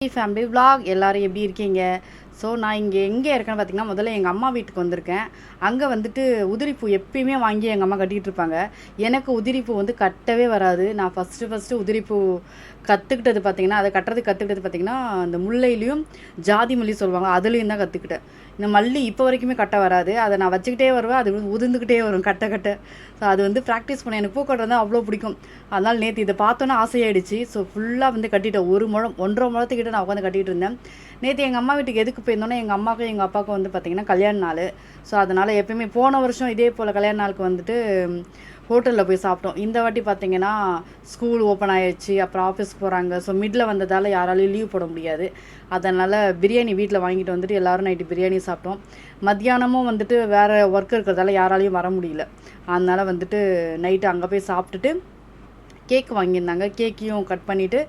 Family vlog எல்லாரும் எப்படி இருக்கீங்க? ஸோ நான் இங்கே எங்கே இருக்கேன்னு பார்த்தீங்கன்னா முதல்ல எங்கள் அம்மா வீட்டுக்கு வந்திருக்கேன். அங்கே வந்துட்டு உதிரிப்பூ எப்பயுமே வாங்கி எங்கள் அம்மா கட்டிகிட்டு இருப்பாங்க. எனக்கு உதிரிப்பூ வந்து கட்டவே வராது. நான் ஃபஸ்ட்டு ஃபஸ்ட்டு உதிரிப்பூ கற்றுக்கிட்டது பார்த்தீங்கன்னா அதை கட்டுறது கற்றுக்கிட்டது பார்த்தீங்கன்னா அந்த முல்லையிலையும் ஜாதி மல்லி சொல்லுவாங்க. அதுலேயும் தான் கற்றுக்கிட்டேன் இந்த மல்லி இப்போ வரைக்குமே கட்ட வராது. அதை நான் வச்சுக்கிட்டே வருவேன். அது உதிர்ந்துக்கிட்டே வரும் கட்ட கட்ட. ஸோ அது வந்து ப்ராக்டிஸ் பண்ண எனக்கு பூ கட்டுறது அவ்வளோ பிடிக்கும். அதனால் நேற்று இதை பார்த்தோன்னே ஆசையாயிடுச்சு. ஸோ ஃபுல்லாக வந்து கட்டிட்டேன். ஒரு முழம் ஒன்றரை முழத்துக்கிட்ட நான் உட்காந்து கட்டிகிட்டு இருந்தேன். நேற்று எங்கள் அம்மா வீட்டுக்கு எதுக்கு போயிருந்தோன்னே எங்கள் அம்மாவுக்கும் எங்கள் அப்பாவுக்கும் வந்து பார்த்திங்கன்னா கல்யாண நாள். ஸோ அதனால் எப்பயுமே போன வருஷம் இதே போல் கல்யாண நாளுக்கு வந்துட்டு ஹோட்டலில் போய் சாப்பிட்டோம். இந்த வாட்டி பார்த்தீங்கன்னா ஸ்கூல் ஓப்பன் ஆயிடுச்சு அப்புறம் ஆஃபீஸ்க்கு போகிறாங்க ஸோ மிடில் வந்ததால் யாராலையும் லீவ் போட முடியாது. அதனால் பிரியாணி வீட்டில் வாங்கிட்டு வந்துட்டு எல்லோரும் நைட்டு பிரியாணி சாப்பிட்டோம். மத்தியானமும் வந்துட்டு வேறு ஒர்க் இருக்கிறதால யாராலையும் வர முடியல. அதனால் வந்துட்டு நைட்டு அங்கே போய் சாப்பிட்டுட்டு கேக் வாங்கியிருந்தாங்க. கேக்கையும் கட் பண்ணிவிட்டு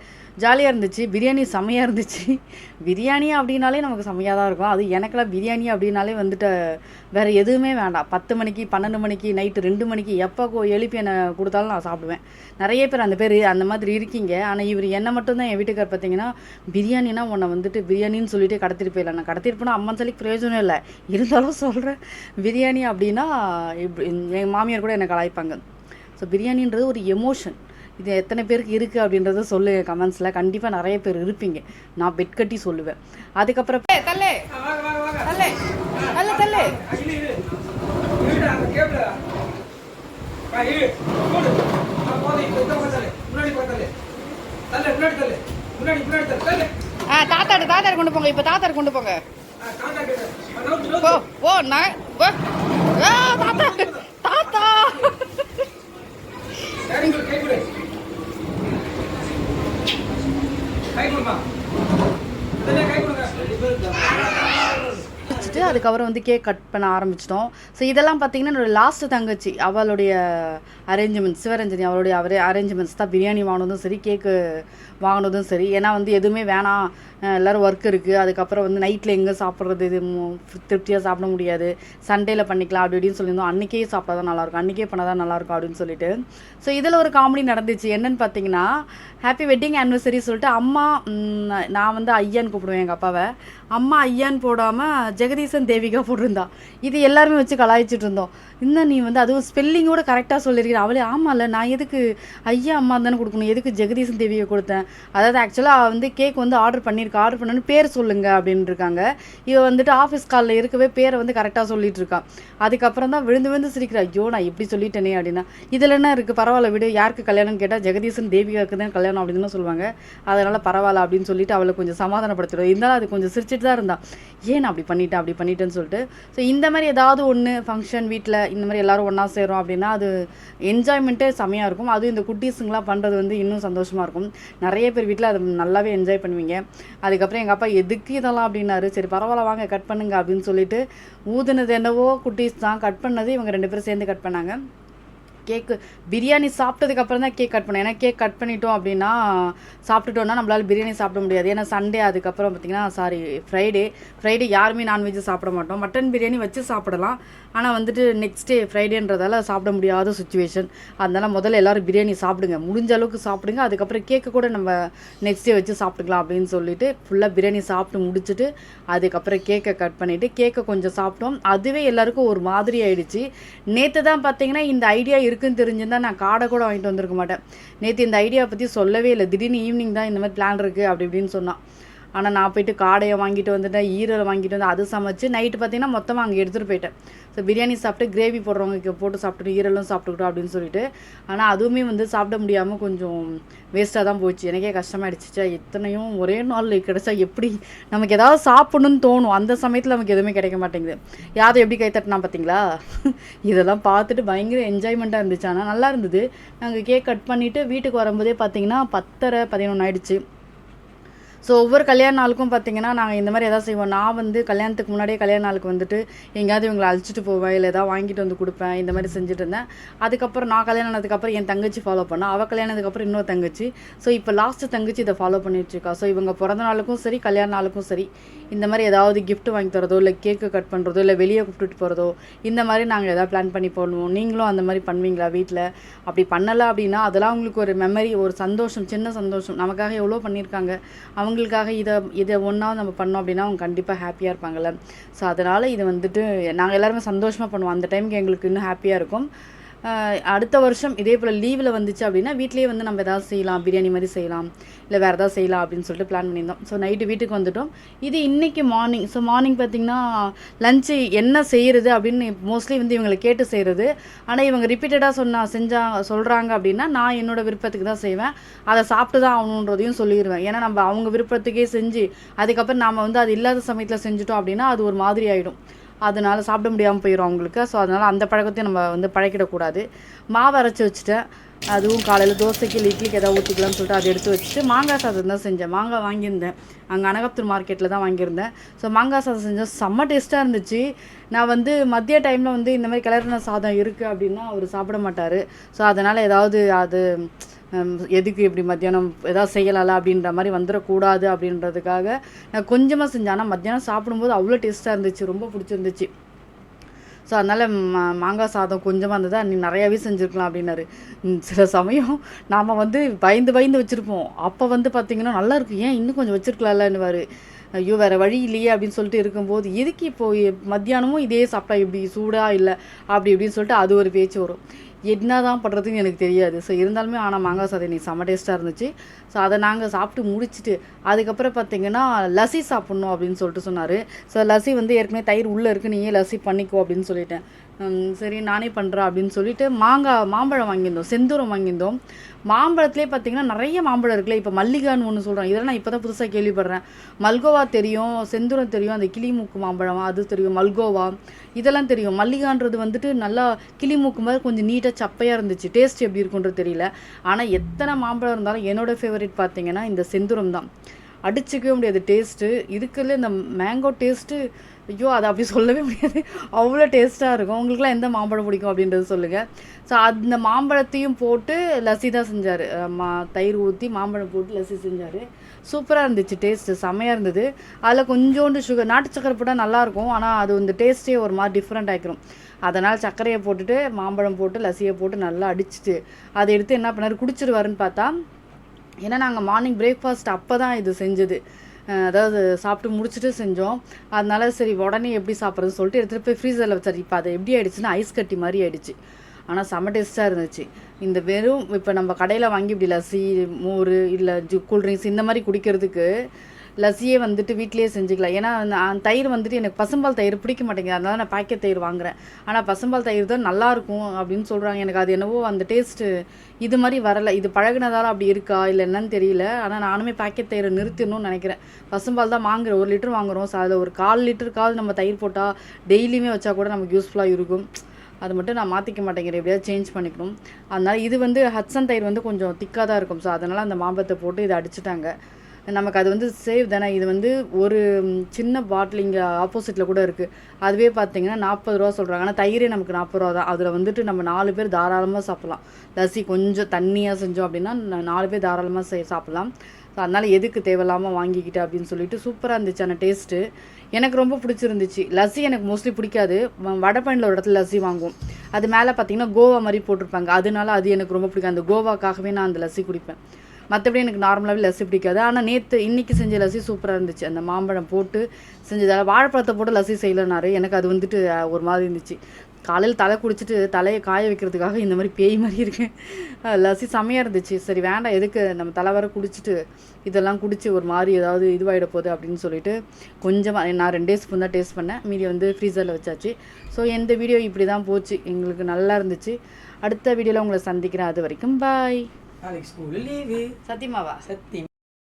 ஜாலியாக இருந்துச்சு. பிரியாணி செம்மையாக இருந்துச்சு. பிரியாணி அப்படின்னாலே நமக்கு செம்மையாக தான் இருக்கும். அது எனக்கெல்லாம் பிரியாணி அப்படின்னாலே வந்துட்டு வேறு எதுவுமே வேண்டாம். பத்து மணிக்கு பன்னெண்டு மணிக்கு நைட்டு ரெண்டு மணிக்கு எப்போ எழுப்பி என்னை கொடுத்தாலும் நான் சாப்பிடுவேன். நிறைய பேர் அந்த பேர் அந்த மாதிரி இருக்கீங்க. ஆனால் இவர் என்னை மட்டும்தான் என் வீட்டுக்கார் பார்த்தீங்கன்னா பிரியாணினா உன்னை வந்துட்டு பிரியாணின்னு சொல்லிட்டு கடத்திட்டு போயிடலாம். நான் கடத்திட்டு போனால் அம்மன் சொல்லி பிரயோஜனம் இல்லை. இருந்தாலும் சொல்கிறேன் பிரியாணி அப்படின்னா இப்படி என் மாமியார் கூட என்னை கலாய்ப்பாங்க. ஸோ பிரியாணின்றது ஒரு எமோஷன் இது எத்தனை பேருக்கு இருக்குது அப்படின்றத சொல்லு கமெண்ட்ஸில் கண்டிப்பாக நிறைய பேர் இருப்பீங்க. நான் பெட் கட்டி சொல்லுவேன். அதுக்கப்புறம் தள்ளு தள்ளு. ஆ, தாத்தாடு தாத்தாடு கொண்டு போங்க. இப்போ தாத்தாடு கொண்டு போங்க. ஓ. ஓ நான் தாத்தா தாத்தா. வச்சுட்டு அதுக்கப்புறம் வந்து கேக் கட் பண்ண ஆரம்பிச்சிட்டோம். ஸோ இதெல்லாம் பார்த்தீங்கன்னா என்னோட லாஸ்ட் தங்கச்சி அவளுடைய அரேஞ்ச்மெண்ட்ஸ் சிவரஞ்சனி அவளுடைய அவரே அரேஞ்ச்மெண்ட்ஸ் தான். பிரியாணி வாங்கினதும் சரி கேக்கு வாங்கினதும் சரி. ஏன்னா வந்து எதுவுமே வேணாம். எல்லாரும் ஒர்க் இருக்குது அதுக்கப்புறம் வந்து நைட்டில் எங்கே சாப்பிட்றது? இது திருப்தியாக சாப்பிட முடியாது. சண்டேயில் பண்ணிக்கலாம் அப்படி இப்படின்னு சொல்லியிருந்தோம். அன்றைக்கே சாப்பிட்டா தான் நல்லாயிருக்கும் அன்றைக்கே பண்ணால் தான் நல்லாயிருக்கும் அப்படின்னு சொல்லிட்டு. ஸோ இதில் ஒரு காமெடி நடந்துச்சு. என்னன்னு பார்த்தீங்கன்னா ஹாப்பி வெட்டிங் ஆனிவர்சரி சொல்லிட்டு அம்மா நான் வந்து ஐயான்னு கூப்பிடுவேன் எங்கள் அப்பாவை. அம்மா ஐயான்னு போடாமல் ஜெகதீசன் தேவிகா போட்டிருந்தா. இது எல்லாருமே வச்சு கலாய்ச்சிட்டு இருந்தோம். இன்னும் நீ வந்து அதுவும் ஸ்பெல்லிங்கோட கரெக்டாக சொல்லியிருக்கிற அவளே ஆமாம்ல நான் எதுக்கு ஐயா அம்மா தானே கொடுக்கணும். எதுக்கு ஜெகதீசன் தேவியை கொடுத்தேன்? அதாவது ஆக்சுவலாக வந்து கேக் வந்து ஆர்டர் பண்ணியிருக்கேன் எனக்கு ஆர்டர் பண்ணனு பேர் சொல்லுங்க அப்படின்னு இருக்காங்க இவ வந்துட்டு ஆஃபீஸ் காலில் இருக்கவே பேரை வந்து கரெக்டாக சொல்லிட்டு இருக்கான் அதுக்கப்புறம் தான் விழுந்து விழுந்து சிரிக்கிறா. ஐயோ நான் இப்படி சொல்லிட்டேனே அப்படின்னா. இதில் என்ன இருக்குது பரவாயில்ல விடு. யாருக்கு கல்யாணம்னு கேட்டால் ஜெகதீசன் தேவிகாவுக்கு தான் கல்யாணம் அப்படின்னு சொல்லுவாங்க. அதனால் பரவாயில்ல அப்படின்னு சொல்லிட்டு அவளை கொஞ்சம் சமாதானப்படுத்திடும் இருந்தாலும் அது கொஞ்சம் சிரிச்சிட்டு தான் இருந்தான் ஏன் அப்படி பண்ணிட்டேன் அப்படி பண்ணிட்டேன்னு சொல்லிட்டு. ஸோ இந்த மாதிரி ஏதாவது ஒன்று ஃபங்க்ஷன் வீட்டில் இந்த மாதிரி எல்லாரும் ஒன்றா சேரும் அப்படின்னா அது என்ஜாய்மெண்ட்டே செமையாக இருக்கும். அதுவும் இந்த குட்டீஸுங்களாம் பண்ணுறது வந்து இன்னும் சந்தோஷமாக இருக்கும். நிறைய பேர் வீட்டில் அதை நல்லாவே என்ஜாய் பண்ணுவீங்க. அதுக்கப்புறம் எங்கள் அப்பா எதுக்கு இதெல்லாம் அப்படின்னாரு. சரி பரவாயில்ல வாங்க கட் பண்ணுங்க அப்படின்னு சொல்லிட்டு ஊதுனது என்னவோ குட்டீஸ் தான். கட் பண்ணது இவங்க ரெண்டு பேரும் சேர்ந்து கட் பண்ணாங்க. கேக்கு. பிரியாணி சாப்பிட்டதுக்கு அப்புறம் தான் கேக் கட் பண்ணேன் ஏன்னா கேக் கட் பண்ணிட்டோம் அப்படின்னா சாப்பிட்டுட்டோம்னா நம்மளால பிரியாணி சாப்பிட முடியாது. ஏன்னா சண்டே அதுக்கப்புறம் பார்த்தீங்கன்னா சாரி ஃப்ரைடே ஃப்ரைடே யாருமே நான்வெஜ் சாப்பிட மாட்டோம். மட்டன் பிரியாணி வச்சு சாப்பிடலாம். ஆனால் வந்துட்டு நெக்ஸ்ட் டே ஃப்ரைடேன்றதால சாப்பிட முடியாத சுச்சுவேஷன் அதனால முதல்ல எல்லாரும் பிரியாணி சாப்பிடுங்க. முடிஞ்ச அளவுக்கு சாப்பிடுங்க. அதுக்கப்புறம் கேக்கு கூட நம்ம நெக்ஸ்ட் டே வச்சு சாப்பிட்டுக்கலாம் அப்படின்னு சொல்லிட்டு ஃபுல்லாக பிரியாணி சாப்பிட்டு முடிச்சுட்டு அதுக்கப்புறம் கேக்கை கட் பண்ணிவிட்டு கேக்கை கொஞ்சம் சாப்பிட்டோம். அதுவே எல்லாருக்கும் ஒரு மாதிரி ஆயிடுச்சு. நேற்று தான் பார்த்தீங்கன்னா இந்த ஐடியா இருக்குன்னு தெரிஞ்சிருந்தா நான் காடை கூட வாங்கிட்டு வந்திருக்க மாட்டேன். நேற்று இந்த ஐடியா பற்றி சொல்லவே இல்லை. திடீர்னு ஈவினிங் தான் இந்த மாதிரி பிளான் இருக்குது அப்படி இப்படின்னு சொன்னான். ஆனால் நான் போயிட்டு காடையை வாங்கிட்டு வந்துட்டேன் ஈரலை வாங்கிட்டு வந்து அது சமைச்சு நைட்டு பார்த்தீங்கன்னா மொத்தமாக அங்கே எடுத்துகிட்டு போயிட்டேன். ஸோ பிரியாணி சாப்பிட்டு கிரேவி போடுறவங்க போட்டு சாப்பிட்டுட்டு ஈரலும் சாப்பிட்டுக்கிட்டோம் அப்படின்னு சொல்லிட்டு ஆனால் அதுவுமே வந்து சாப்பிட முடியாமல் கொஞ்சம் வேஸ்ட்டாக தான் போச்சு. எனக்கே கஷ்டமாயிடுச்சு எத்தனையும் ஒரே நாள் கிடைச்சா எப்படி நமக்கு ஏதாவது சாப்பிடணும்னு தோணும். அந்த சமயத்தில் நமக்கு எதுவுமே கிடைக்க மாட்டேங்குது. யாரும் எப்படி கை தட்டினா பார்த்தீங்களா? இதெல்லாம் பார்த்துட்டு பயங்கர என்ஜாய்மெண்ட்டாக இருந்துச்சு. ஆனால் நல்லா இருந்தது. நாங்கள் கேக் கட் பண்ணிவிட்டு வீட்டுக்கு வரும்போதே பார்த்தீங்கன்னா பத்தரை பதினொன்று ஆயிடுச்சு. ஸோ ஒவ்வொரு கல்யாண நாளுக்கும் பார்த்தீங்கன்னா நாங்கள் இந்த மாதிரி எதாவது செய்வோம். நான் வந்து கல்யாணத்துக்கு முன்னாடியே கல்யாண நாளுக்கு வந்துட்டு எங்கேயாவது இவங்களை அழைச்சிட்டு போவேன் இல்லை எதாவது வாங்கிட்டு வந்து கொடுப்பேன் இந்த மாதிரி செஞ்சுட்டு இருந்தேன். அதுக்கப்புறம் நான் கல்யாணம் ஆனதுக்கப்புறம் என் தங்கச்சி ஃபாலோ பண்ணா அவள் கல்யாணத்துக்கப்புறம் இன்னொரு தங்கச்சி. ஸோ இப்போ லாஸ்ட்டு தங்கச்சி இதை ஃபாலோ பண்ணிட்டு இருக்கா. ஸோ இவங்க பிறந்த நாளுக்கும் சரி கல்யாண நாளுக்கும் சரி இந்த மாதிரி ஏதாவது கிஃப்ட் வாங்கி தரதோ இல்லை கேக்கு கட் பண்ணுறதோ இல்லை வெளியே கூப்பிட்டுட்டு போகிறதோ இந்த மாதிரி நாங்கள் எதாவது பிளான் பண்ணி போடுவோம் நீங்களும் அந்த மாதிரி பண்ணுவீங்களா வீட்டில் அப்படி பண்ணலை அப்படின்னா அதெல்லாம் உங்களுக்கு ஒரு மெமரி ஒரு சந்தோஷம் சின்ன சந்தோஷம். நமக்காக எவ்வளோ பண்ணியிருக்காங்க? அவங்க அவங்களுக்காக இதை இதை ஒன்றா நம்ம பண்ணோம் அப்படின்னா அவங்க கண்டிப்பாக ஹாப்பியாக இருப்பாங்கள்ல ஸோ அதனால் இது வந்துட்டு நாங்கள் எல்லாருமே சந்தோஷமாக பண்ணுவோம். அந்த டைமுக்கு எங்களுக்கு இன்னும் ஹாப்பியாக இருக்கும். அடுத்த வருஷம் இதே போல் லீவில் வந்துச்சு அப்படின்னா வீட்லேயே வந்து நம்ம எதாவது செய்யலாம் பிரியாணி மாதிரி செய்யலாம் இல்லை வேறு ஏதாவது செய்யலாம் அப்படின்னு சொல்லிட்டு பிளான் பண்ணியிருந்தோம். ஸோ நைட்டு வீட்டுக்கு வந்துட்டோம். இது இன்றைக்கி மார்னிங் ஸோ மார்னிங் பார்த்திங்கன்னா லஞ்சு என்ன செய்கிறது அப்படின்னு மோஸ்ட்லி வந்து இவங்களை கேட்டு செய்கிறது ஆனால் இவங்க ரிப்பீட்டடாக சொன்னா செஞ்சா சொல்கிறாங்க அப்படின்னா நான் என்னோடய விருப்பத்துக்கு தான் செய்வேன். அதை சாப்பிட்டு தான் ஆகணுன்றதையும் சொல்லிடுவேன் ஏன்னா நம்ம அவங்க விருப்பத்துக்கே செஞ்சு அதுக்கப்புறம் நாம் வந்து அது இல்லாத சமயத்தில் செஞ்சுட்டோம் அப்படின்னா அது ஒரு மாதிரி ஆகிடும் அதனால் சாப்பிட முடியாமல் போயிடும் அவங்களுக்கு. ஸோ அதனால் அந்த பழக்கத்தையும் நம்ம வந்து பழக்கிடக்கூடாது. மாவு அரைச்சி வச்சுட்டேன். அதுவும் காலையில் தோசைக்கு இல்லை இட்லிக்கு ஏதாவது ஊற்றிக்கலாம்னு சொல்லிட்டு அதை எடுத்து வச்சுட்டு மாங்காய் சாதம் தான் செஞ்சேன். மாங்காய் வாங்கியிருந்தேன். அங்கே அனகப்தூர் மார்க்கெட்டில் தான் வாங்கியிருந்தேன். ஸோ மாங்காய் சாதம் செஞ்சேன் செம்ம டேஸ்ட்டாக இருந்துச்சு. நான் வந்து மதிய டைமில் வந்து இந்த மாதிரி கிளறின சாதம் இருக்குது அப்படின்னா அவர் சாப்பிட மாட்டார். ஸோ அதனால் ஏதாவது அது எதுக்கு இப்படி மத்தியானம் எதாவது செய்யலாம்ல அப்படின்ற மாதிரி வந்துடக்கூடாது அப்படின்றதுக்காக நான் கொஞ்சமாக செஞ்சேன். ஆனால் மத்தியானம் சாப்பிடும்போது அவ்வளோ டேஸ்ட்டாக இருந்துச்சு. ரொம்ப பிடிச்சிருந்துச்சு. ஸோ அதனால் மா மாங்காய் சாதம் கொஞ்சமாக இருந்ததா நீ நிறையாவே செஞ்சுருக்கலாம் அப்படின்னாரு. சில சமயம் நாம் வந்து பயந்து பயந்து வச்சுருப்போம். அப்போ வந்து பார்த்திங்கன்னா நல்லா ஏன் இன்னும் கொஞ்சம் வச்சுருக்கலாம்லன்னுவார். ஐயோ வேறு வழி இல்லையே அப்படின்னு சொல்லிட்டு இருக்கும்போது எதுக்கு இப்போது மத்தியானமும் இதே சாப்பிட்டா இப்படி சூடாக இல்லை அப்படி இப்படின்னு சொல்லிட்டு அது ஒரு பேச்சு வரும். என்ன தான் பண்ணுறதுன்னு எனக்கு தெரியாது. ஸோ இருந்தாலுமே ஆனால் மாங்காய் சாதம் இன்றைக்கி செம்ம டேஸ்ட்டாக இருந்துச்சு. ஸோ அதை நாங்கள் சாப்பிட்டு முடிச்சுட்டு அதுக்கப்புறம் பார்த்தீங்கன்னா லசி சாப்பிட்ணும் அப்படின்னு சொல்லிட்டு சொன்னார். ஸோ லசி வந்து ஏற்கனவே தயிர் உள்ளே இருக்குது நீயே லசி பண்ணிக்கோ அப்படின்னு சொல்லிட்டேன். சரி நானே பண்ணுறேன் அப்படின்னு சொல்லிட்டு மாங்காய் மாம்பழம் வாங்கியிருந்தோம் செந்தூரம் வாங்கியிருந்தோம். மாம்பழத்துலேயே பார்த்தீங்கன்னா நிறைய மாம்பழம் இருக்குல்ல இப்போ மல்லிகான்னு ஒன்று சொல்கிறாங்க இதெல்லாம் நான் இப்போ தான் புதுசாக கேள்விப்படுறேன். மல்கோவா தெரியும் செந்தூரம் தெரியும் அந்த கிளிமூக்கு மாம்பழம் அது தெரியும் மல்கோவா இதெல்லாம் தெரியும். மல்லிகான்றது வந்துட்டு நல்லா கிளிமூக்கு மாதிரி கொஞ்சம் நீட்டாக சப்பையாக இருந்துச்சு. டேஸ்ட் எப்படி இருக்குன்றது தெரியல. ஆனால் எத்தனை மாம்பழம் இருந்தாலும் என்னோட ஃபேவரட் பார்த்தீங்கன்னா இந்த செந்துரம் தான் அடிச்சுக்கவே முடியாது டேஸ்ட்டு இதுக்குள்ள இந்த மேங்கோ டேஸ்ட்டு ஐயோ அதை அப்படி சொல்லவே முடியாது. அவ்வளோ டேஸ்ட்டாக இருக்கும். உங்களுக்குலாம் எந்த மாம்பழம் பிடிக்கும் அப்படின்றது சொல்லுங்கள் ஸோ அந்த மாம்பழத்தையும் போட்டு லஸ்ஸி தான் செஞ்சார். மா தயிர் ஊற்றி மாம்பழம் போட்டு லஸ்ஸி செஞ்சார். சூப்பராக இருந்துச்சு டேஸ்ட்டு செமையாக இருந்தது. அதில் கொஞ்சோண்டு சுகர் நாட்டு சக்கரை போட்டால் நல்லாயிருக்கும் ஆனால் அது இந்த டேஸ்ட்டே ஒரு மாதிரி டிஃப்ரெண்ட் ஆகிக்கிறோம் அதனால் சர்க்கரையை போட்டுட்டு மாம்பழம் போட்டு லஸ்ஸியை போட்டு நல்லா அடிச்சுட்டு அதை எடுத்து என்ன பண்ணார்? குடிச்சிருவாருன்னு பார்த்தா ஏன்னா நாங்கள் மார்னிங் பிரேக்ஃபாஸ்ட் அப்போ தான் இது செஞ்சது. அதாவது சாப்பிட்டு முடிச்சுட்டு செஞ்சோம். அதனால சரி உடனே எப்படி சாப்பிட்றதுன்னு சொல்லிட்டு எடுத்துகிட்டு போய் ஃப்ரீசரில் வச்சார். இப்போ அது எப்படி ஆயிடுச்சுன்னா ஐஸ் கட்டி மாதிரி ஆயிடுச்சு. ஆனால் செம்ம டேஸ்ட்டாக இருந்துச்சு. இந்த வெறும் இப்போ நம்ம கடையில் வாங்கி இப்படி லஸ்ஸி மோர் இல்லை ஜூ கூல்ட்ரிங்க்ஸ் இந்த மாதிரி குடிக்கிறதுக்கு லஸ்ஸியே வந்துட்டு வீட்டிலேயே செஞ்சுக்கலாம். ஏன்னா நான் தயிர் வந்துட்டு எனக்கு பசும்பால் தயிர் பிடிக்க மாட்டேங்குது. அதனால நான் பாக்கெட் தயிர் வாங்குறேன். ஆனால் பசும்பால் தயிர் தான் நல்லாயிருக்கும் அப்படின்னு சொல்கிறாங்க எனக்கு அது என்னவோ அந்த டேஸ்ட்டு இது மாதிரி வரலை. இது பழகுனதால அப்படி இருக்கா? இல்லை என்னன்னு தெரியல. ஆனால் நானுமே பாக்கெட் தயிரை நிறுத்தணும்னு நினைக்கிறேன். பசும்பால் தான் வாங்குறேன் ஒரு லிட்டர் வாங்குறோம். ஸோ அதில் ஒரு கால் லிட்டருக்காவது நம்ம தயிர் போட்டால் டெய்லியுமே வச்சா கூட நமக்கு யூஸ்ஃபுல்லாக இருக்கும். அது மட்டும் நான் மாற்றிக்க மாட்டேங்கிறேன். எப்படியாவது சேஞ்ச் பண்ணிக்கணும். அதனால் இது வந்து ஹட்சன் தயிர் வந்து கொஞ்சம் திக்காக தான் இருக்கும். ஸோ அதனால் அந்த மாம்பழத்தை போட்டு இதை அடிச்சுட்டாங்க. நமக்கு அது வந்து சேவ் தானே? இது வந்து ஒரு சின்ன பாட்டில் இங்கே ஆப்போசிட்டில் கூட இருக்குது அதுவே பார்த்தீங்கன்னா நாற்பது ரூபா சொல்கிறாங்க ஆனால் தயிரே நமக்கு நாற்பது ரூபா தான். அதில் வந்துட்டு நம்ம நாலு பேர் தாராளமாக சாப்பிட்லாம். லசி கொஞ்சம் தண்ணியாக செஞ்சோம் அப்படின்னா நாலு பேர் தாராளமாக செய் சாப்பிட்லாம். ஸோ அதனால் எதுக்கு தேவையில்லாமல் வாங்கிக்கிட்டு அப்படின்னு சொல்லிட்டு சூப்பராக இருந்துச்சு அந்த டேஸ்ட்டு எனக்கு ரொம்ப பிடிச்சிருந்துச்சு. லஸ்ஸி எனக்கு மோஸ்ட்லி பிடிக்காது. வ- வடபழனியில் ஒரு இடத்துல லஸ்ஸி வாங்குவோம். அது மேலே பார்த்தீங்கன்னா கோவா மாதிரி போட்டிருப்பாங்க. அதனால அது எனக்கு ரொம்ப பிடிக்கும். அந்த கோவாக்காகவே நான் அந்த லஸ்ஸி குடிப்பேன். மற்றபடி எனக்கு நார்மலாகவே லஸ்ஸி பிடிக்காது. ஆனால் நேற்று இன்றைக்கி செஞ்ச லஸ்ஸி சூப்பராக இருந்துச்சு. அந்த மாம்பழம் போட்டு செஞ்சதால் வாழைப்பழத்தை போட்டு லஸ்ஸி செய்யலனாரு. எனக்கு அது வந்துட்டு ஒரு மாதிரி இருந்துச்சு. காலையில் தலை குடிச்சிட்டு தலையை காய வைக்கிறதுக்காக இந்த மாதிரி பேய் மாதிரி இருக்கேன் லஸ்ஸி செம்மையாக இருந்துச்சு. சரி வேண்டாம். எதுக்கு நம்ம தலை வர குடிச்சிட்டு இதெல்லாம் குடிச்சு ஒரு மாதிரி ஏதாவது இதுவாகிட போகுது அப்படின்னு சொல்லிட்டு கொஞ்சமாக நான் ரெண்டே ஸ்பூன் தான் டேஸ்ட் பண்ணேன். மீதி வந்து ஃப்ரீசரில் வச்சாச்சு. ஸோ இந்த வீடியோ இப்படி தான் போச்சு. எங்களுக்கு நல்லா இருந்துச்சு. அடுத்த வீடியோவில் உங்களை சந்திக்கிறேன். அது வரைக்கும் பாய் நாளைக்கு ஸ்கூலு லீவு சத்தியமாவா? சத்தியம்.